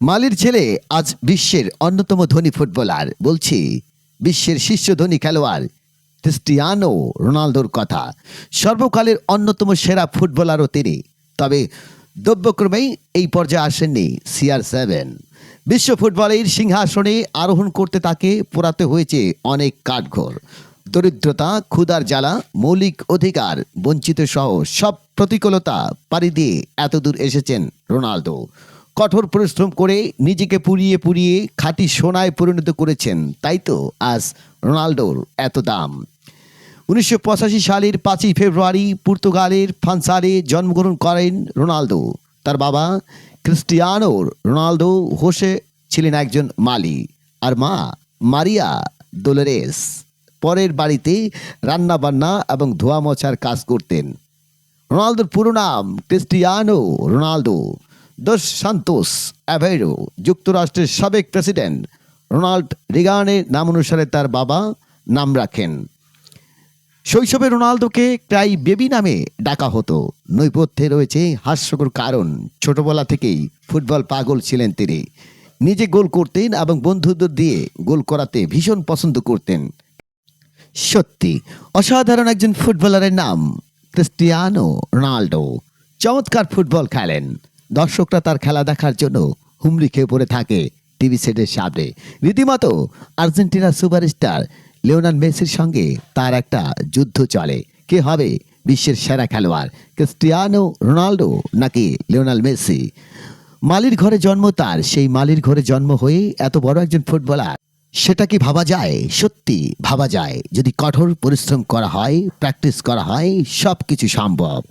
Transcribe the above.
মালির ছেলে আজ বিশ্বের অন্যতম ধনী ফুটবলার। বলছি, বিশ্বের শীর্ষ ধনী খেলোয়াড় ক্রিস্টিয়ানো রোনালদোর কথা। সর্বকালের অন্যতম সেরা ফুটবলারও তিনি। তবে দ্রব্যক্রমেই এই পর্যায়ে আসেননি সিআর সেভেন। বিশ্ব ফুটবলের সিংহাসনে আরোহণ করতে তাকে পোড়াতে হয়েছে অনেক কাঠঘর। দরিদ্রতা, ক্ষুধার জ্বালা, মৌলিক অধিকার, বঞ্চিত সহ সব প্রতিকূলতা পাড়ি দিয়ে এতদূর এসেছেন রোনালদো। কঠোর পরিশ্রম করে নিজেকে পুড়িয়ে পুড়িয়ে খাঁটি সোনায় পরিণত করেছেন। তাই তো আজ রোনালদোর এত দাম। উনিশশো পঁচাশি সালের পাঁচই ফেব্রুয়ারি পর্তুগালের ফানসারে জন্মগ্রহণ করেন রোনালদো। তার বাবা ক্রিস্টিয়ানোর রোনালদো হোসে ছিলেন একজন মালি। আর মা মারিয়া দোলেরেস পরের বাড়িতে রান্না বান্না এবং ধোয়া মোছার কাজ করতেন। রোনালদোর পুরো নাম Cristiano Ronaldo. Dos Santos Aveiro যুক্তরাষ্ট্রের সাবেক প্রেসিডেন্ট রোনাল্ড রিগানের নাম অনুসারে তার বাবা নাম রাখেন। শৈশবে রোনালদোকে প্রায় বেবি নামে ডাকা হতো। নৈপথ্যে রয়েছে হাস্যকর কারণ। ছোটবেলা থেকেই ফুটবল পাগল ছিলেন তিনি। নিজে গোল করতেন এবং বন্ধুদের দিয়ে গোল করাতে ভীষণ পছন্দ করতেন। সত্যি, অসাধারণ একজন ফুটবলারের নাম ক্রিস্টিয়ানো রোনাল্ডো। চমৎকার ফুটবল খেলেন। দর্শকরা তার খেলা দেখার জন্য হুমড়ি খেয়ে পড়ে থাকে টিভি সেটের সামনে। রীতিমতো আর্জেন্টিনার সুপারস্টার লিওনাল মেসির সঙ্গে তার একটা যুদ্ধ চলে। কে হবে বিশ্বের সেরা খেলোয়াড়? ক্রিস্টিয়ানো রোনাল্ডো নাকি লিওনাল মেসি? মালির ঘরে জন্ম তার, সেই মালির ঘরে জন্ম হয়ে এত বড় একজন ফুটবলার। সেটা কি ভাবা যায়? সত্যি ভাবা যায়। যদি কঠোর পরিশ্রম করা হয়, প্র্যাকটিস করা হয় সব কিছু সম্ভব।